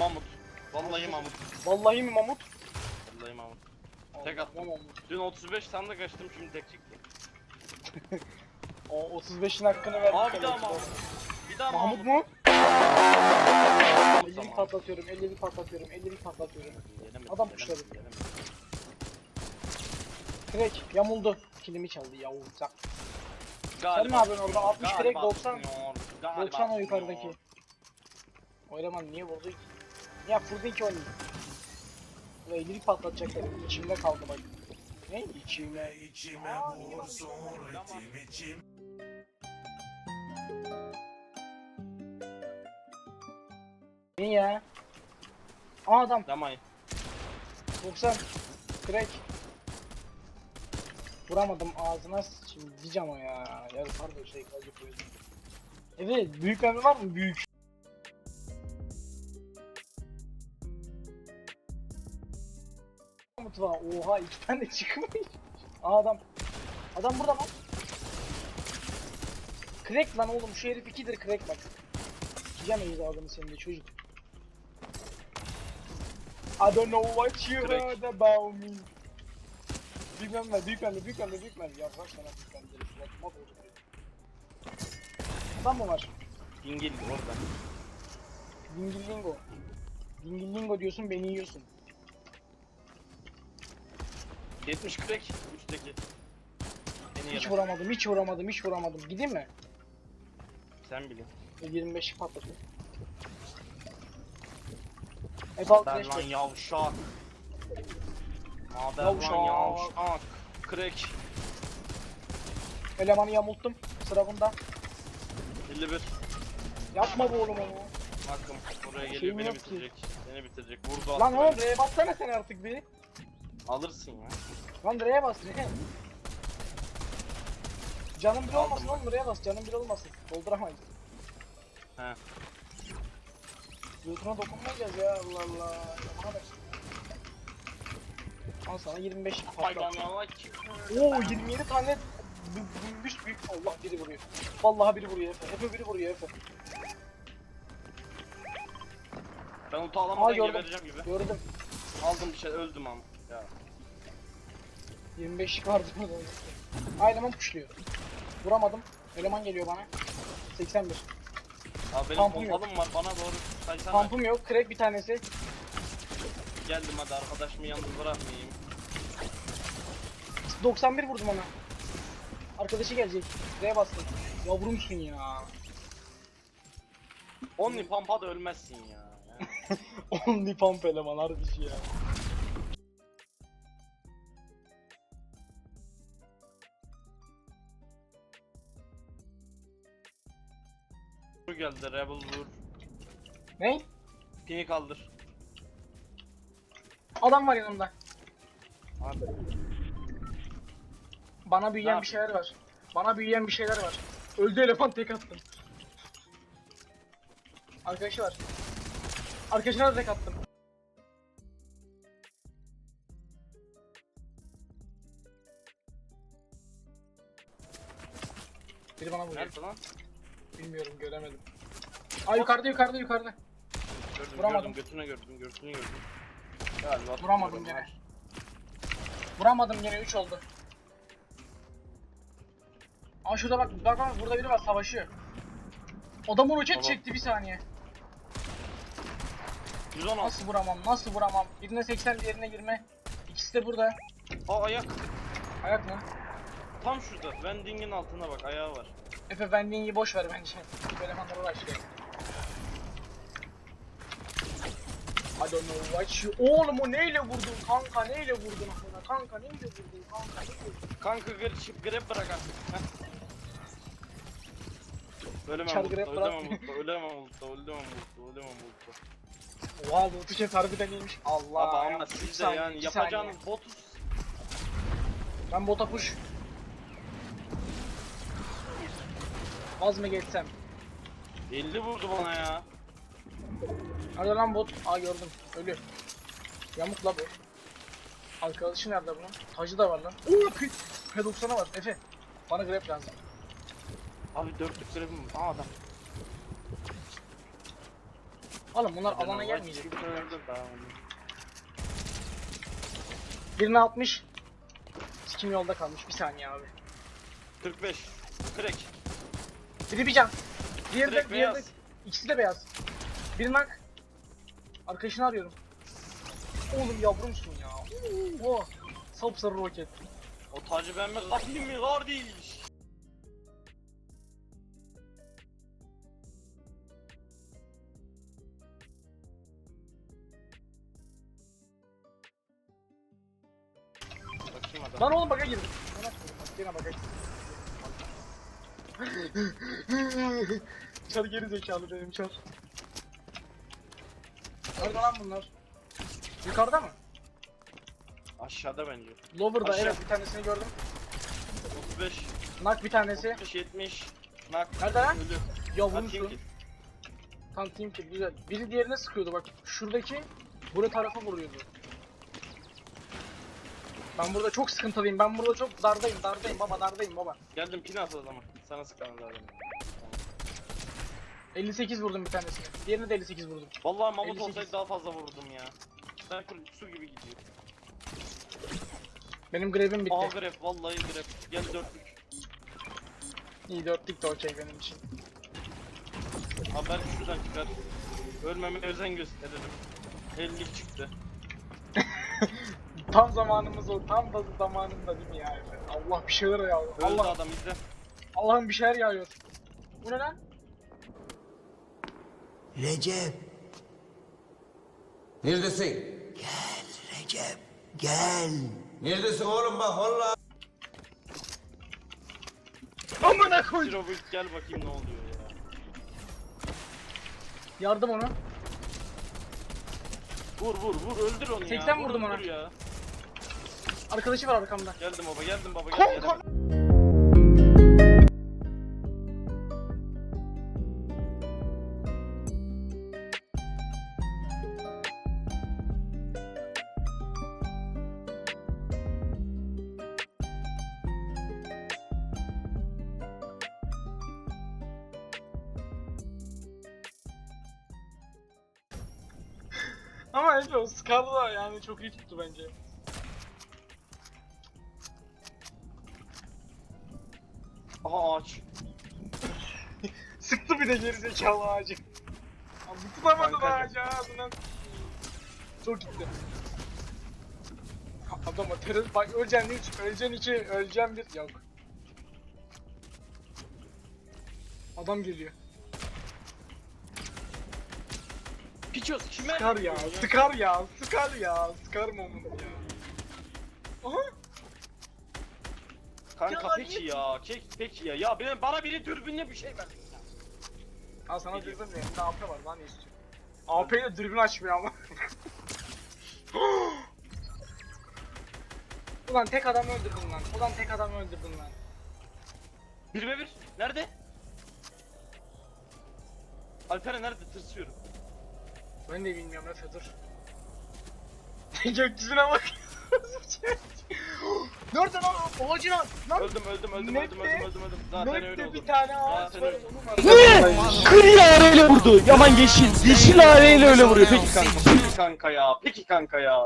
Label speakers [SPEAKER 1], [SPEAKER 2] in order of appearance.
[SPEAKER 1] Mamut. Vallahi Mamut.
[SPEAKER 2] Vallahi mi Mamut?
[SPEAKER 1] Vallahi Mamut. Tek attım. Dün 35 sandık açtım şimdi tek çıktı.
[SPEAKER 2] O 35'in hakkını verdik.
[SPEAKER 1] Aa bir daha. Mahmut. Bir daha
[SPEAKER 2] Mahmut
[SPEAKER 1] Mahmut.
[SPEAKER 2] mu? 50'li patlatıyorum, 50'li patlatıyorum, 50'li patlatıyorum.
[SPEAKER 1] Yenemedim,
[SPEAKER 2] Adam
[SPEAKER 1] yenemedim,
[SPEAKER 2] kuşladı.
[SPEAKER 1] yenemedim.
[SPEAKER 2] Crack yamuldu. Kilimi çaldı yavuzak.
[SPEAKER 1] Galiba
[SPEAKER 2] Sen ne yapıyorsun orada? 60
[SPEAKER 1] Galiba
[SPEAKER 2] crack 90.
[SPEAKER 1] tutmuyor, galiba
[SPEAKER 2] 90 o yukarıdaki. O eleman niye vurdu ki? Ya ki onu. Bu 50'lik patlatacaklar. İçimde kaldı bak. Ne? İçime.
[SPEAKER 3] İçime vursun ritim içim
[SPEAKER 2] Ne ya? Aa adam.
[SPEAKER 1] Yamayın.
[SPEAKER 2] 90. Crack. Vuramadım ağzına şimdi diyeceğim o ya. Ya pardon şey koydum. Evet büyük mermi var mı? Büyük. Mutfağa oha iki tane çıkmış. Aa adam. Adam burada lan. Crack lan oğlum şu herif ikidir crack bak. Yiyemeyiz adamı senin de çocuk. I don't know what you
[SPEAKER 1] Crack.
[SPEAKER 2] heard about me. Büyük mermi büyük mermi, büyük mermi, büyük mermi. Ya bırak sana büyük mermileri, suratıma. Adam mı var?
[SPEAKER 1] Dingil orada.
[SPEAKER 2] Dingillingo. Dingillingo diyorsun beni yiyorsun.
[SPEAKER 1] 70 crack. Üstteki. En iyi
[SPEAKER 2] Hiç
[SPEAKER 1] adam.
[SPEAKER 2] vuramadım, hiç vuramadım, hiç vuramadım. Gideyim mi?
[SPEAKER 1] Sen bilin.
[SPEAKER 2] 25'i patlatayım. Hep al
[SPEAKER 1] Mader
[SPEAKER 2] flash
[SPEAKER 1] lan
[SPEAKER 2] back.
[SPEAKER 1] yavşak. Mader
[SPEAKER 2] Yavşak.
[SPEAKER 1] lan yavşak. Crack.
[SPEAKER 2] Elemanı yamulttum. Sıra bunda.
[SPEAKER 1] 51.
[SPEAKER 2] Yapma bu oğlum onu.
[SPEAKER 1] Bakın buraya geliyor
[SPEAKER 2] Şeyim
[SPEAKER 1] beni
[SPEAKER 2] yok ki.
[SPEAKER 1] bitirecek. Beni bitirecek. Vurdu
[SPEAKER 2] Lan
[SPEAKER 1] attı
[SPEAKER 2] oğlum
[SPEAKER 1] beni.
[SPEAKER 2] R'ye bassana sen artık bir.
[SPEAKER 1] Alırsın ya.
[SPEAKER 2] Lan R'ye bas R. Canım bir olmasın oğlum R'ye bas. Canım bir olmasın. Dolduramayız.
[SPEAKER 1] He.
[SPEAKER 2] Yutuna dokunmayacağız ya Allah Allah. Yamana bak. Al sana 25
[SPEAKER 1] Haydan
[SPEAKER 2] patlat.
[SPEAKER 1] yavaş.
[SPEAKER 2] Oo 27 tane büyümüş büyük. Allah biri vuruyor. Vallahi biri vuruyor Efe. Efe biri vuruyor Efe.
[SPEAKER 1] Ben ulti
[SPEAKER 2] Aa
[SPEAKER 1] alamadan
[SPEAKER 2] gördüm.
[SPEAKER 1] gebereceğim gibi.
[SPEAKER 2] Gördüm.
[SPEAKER 1] Aldım bir şey öldüm ama. Ya.
[SPEAKER 2] 25 vardı burada. Aa eleman puşluyor. Vuramadım. Eleman geliyor bana. 81.
[SPEAKER 1] Abi benim
[SPEAKER 2] yok.
[SPEAKER 1] pompalım var bana doğru kaysana.
[SPEAKER 2] Tampım yok. Crack bir tanesi.
[SPEAKER 1] Geldim hadi arkadaşımı yalnız bırakmayayım.
[SPEAKER 2] 91 vurdum ona. Arkadaşı gelecek. R'ye bastım. Yavrumsun ya.
[SPEAKER 1] Only pampa da ölmezsin ya.
[SPEAKER 2] Only pump eleman harbi ya.
[SPEAKER 1] Geldi Rebel vur.
[SPEAKER 2] Ne?
[SPEAKER 1] Pini kaldır.
[SPEAKER 2] Adam var yanımda.
[SPEAKER 1] Abi.
[SPEAKER 2] Bana büyüyen bir şeyler var. Bana büyüyen bir şeyler var. Öldü eleman tek attım. Arkadaşı var. Arkadaşına da tek attım. Biri bana vuruyor.
[SPEAKER 1] Nerede lan?
[SPEAKER 2] Bilmiyorum göremedim. Aa yukarıda yukarıda yukarıda.
[SPEAKER 1] Gördüm
[SPEAKER 2] Vuramadım.
[SPEAKER 1] gördüm götüne gördüm götünü gördüm. Galiba
[SPEAKER 2] Vuramadım gene.
[SPEAKER 1] ha.
[SPEAKER 2] Vuramadım gene 3 oldu. Aa şurada bak bak bak burada biri var savaşıyor. Adamı roket
[SPEAKER 1] Tamam.
[SPEAKER 2] çekti bir saniye.
[SPEAKER 1] 116.
[SPEAKER 2] Nasıl vuramam nasıl vuramam. Birine 80 diğerine 20. İkisi de burada.
[SPEAKER 1] Aa ayak.
[SPEAKER 2] Ayak mı?
[SPEAKER 1] Tam şurada. Vending'in altına bak ayağı var.
[SPEAKER 2] Efe Vending'i boş ver bence. Bu elemanlara uğraşıyor. I don't know what you... Oğlum o neyle vurdun kanka neyle vurdun amına kanka neyle vurdun kanka neyle vurdun?
[SPEAKER 1] Kanka gır çık grab bırak artık. Ölemem
[SPEAKER 2] grab
[SPEAKER 1] ölemem ultra, ölemem ultra, ölemem ultra, ölemem ultra.
[SPEAKER 2] Oha bu tuşet harbiden iyiymiş. Allah. Ya.
[SPEAKER 1] ama siz de yani yapacağınız
[SPEAKER 2] saniye.
[SPEAKER 1] botu
[SPEAKER 2] Ben bota push. Az mı geçsem?
[SPEAKER 1] 50 vurdu bana ya.
[SPEAKER 2] Nerede lan bot? Aa gördüm. Ölü. Yamuk la bu. Arkadaşı nerede bunun? Tacı da var lan. Oo P P90'a var. Efe. Bana grab lazım.
[SPEAKER 1] Abi dörtlük grabim var. Aa adam.
[SPEAKER 2] Oğlum bunlar
[SPEAKER 1] Hadi
[SPEAKER 2] alana
[SPEAKER 1] lan,
[SPEAKER 2] gelmeyecek.
[SPEAKER 1] hadi, öldü, tamam.
[SPEAKER 2] Birini 60. Kim yolda kalmış bir saniye abi.
[SPEAKER 1] 45. Crack.
[SPEAKER 2] Biri bir can. Diğeri de,
[SPEAKER 1] Direkt
[SPEAKER 2] diğeri de.
[SPEAKER 1] beyaz.
[SPEAKER 2] İkisi de beyaz. Bir nak. Arkadaşını arıyorum. Oğlum yavrumsun ya. Oo. Sapsarı roket.
[SPEAKER 1] O tacı ben mi kapayım mı kardeş? Bakayım adam.
[SPEAKER 2] Lan oğlum baka girdim. Bana bak gene baka girdim. Çar geri zekalı benim çar. Nerede lan bunlar? Yukarıda mı?
[SPEAKER 1] Aşağıda bence.
[SPEAKER 2] Lower'da
[SPEAKER 1] Aşağı.
[SPEAKER 2] evet bir tanesini gördüm.
[SPEAKER 1] 35,
[SPEAKER 2] Nak bir tanesi.
[SPEAKER 1] 65, 70. Nak.
[SPEAKER 2] Nerede lan?
[SPEAKER 1] Ölü.
[SPEAKER 2] Yavrumsun.
[SPEAKER 1] Atayım.
[SPEAKER 2] Tam team kill güzel. Biri diğerine sıkıyordu bak. Şuradaki bura tarafa vuruyordu. Ben burada çok sıkıntılıyım. Ben burada çok dardayım, dardayım baba, dardayım baba.
[SPEAKER 1] Geldim pin at o zaman. Sana sıkalım zaten.
[SPEAKER 2] 58 vurdum bir tanesine. Diğerine de 58 vurdum.
[SPEAKER 1] Vallahi mamut
[SPEAKER 2] 58.
[SPEAKER 1] olsaydı daha fazla vururdum ya. Sniper su gibi gidiyor.
[SPEAKER 2] Benim grevim bitti.
[SPEAKER 1] Aa grep vallahi grep. Gel dörtlük.
[SPEAKER 2] İyi dörtlük de okey benim için.
[SPEAKER 1] Haber şuradan çıkar. Ölmeme özen gösterelim. 50 çıktı.
[SPEAKER 2] Tam zamanımız o. Tam da zamanında değil mi ya? Allah bir şeyler yağıyor.
[SPEAKER 1] Öldü
[SPEAKER 2] Allah
[SPEAKER 1] adam izle.
[SPEAKER 2] Allah'ım bir şeyler yağıyor. Bu ne lan?
[SPEAKER 4] Recep,
[SPEAKER 5] Neredesin?
[SPEAKER 4] Recep, gel.
[SPEAKER 5] Neredesin oğlum bak valla.
[SPEAKER 2] Amına koy.
[SPEAKER 1] Zirobult gel bakayım ne oluyor ya.
[SPEAKER 2] Yardım onu.
[SPEAKER 1] Vur vur vur öldür onu ya.
[SPEAKER 2] 80
[SPEAKER 1] Vur,
[SPEAKER 2] vurdum ona.
[SPEAKER 1] öldür Ya.
[SPEAKER 2] Arkadaşı var arkamda.
[SPEAKER 1] Geldim baba geldim baba
[SPEAKER 2] Kom
[SPEAKER 1] gel.
[SPEAKER 2] kom.
[SPEAKER 1] gel.
[SPEAKER 2] Ama Efe o yani çok iyi tuttu bence.
[SPEAKER 1] Aha ağaç.
[SPEAKER 2] Sıktı bir de gerizekalı ağacı. Abi tutamadı
[SPEAKER 1] Kanka.
[SPEAKER 2] ağacı ağzından. Çok gitti. Adama terör bak öleceksin 3, öleceksin 2, öleceksin 1 yok. Adam geliyor.
[SPEAKER 1] Piços kime?
[SPEAKER 2] Sıkar ya, sıkar ya, sıkar ya, sıkar moment ya. Aha,
[SPEAKER 1] Kanka
[SPEAKER 2] Ya,
[SPEAKER 1] peki ya. Kek peki ya. Ya benim bana biri dürbünle bir şey ver.
[SPEAKER 2] al sana ya, bir de AP var lan ne istiyorsun? AP ile dürbün açmıyor ama. Ulan tek adam öldürdün lan, ulan tek adam öldürdün lan.
[SPEAKER 1] Bir ve bir. Nerede? Alperen nerede? Tırsıyorum.
[SPEAKER 2] Ben de bilmiyorum Efe dur. Gökyüzüne bak. Nerede lan o ağacın ağacı? Lan
[SPEAKER 1] Öldüm öldüm öldüm öldüm öldüm öldüm öldüm. Zaten öyle
[SPEAKER 2] Nekte
[SPEAKER 1] oldu.
[SPEAKER 2] bir tane ağaç
[SPEAKER 1] Zaten
[SPEAKER 2] var.
[SPEAKER 1] öyle.
[SPEAKER 2] var.
[SPEAKER 6] Kırı areyle vurdu. Yaman yeşil. Yeşil areyle öyle vuruyor. Peki kanka.
[SPEAKER 1] Peki kanka ya. Peki kanka ya.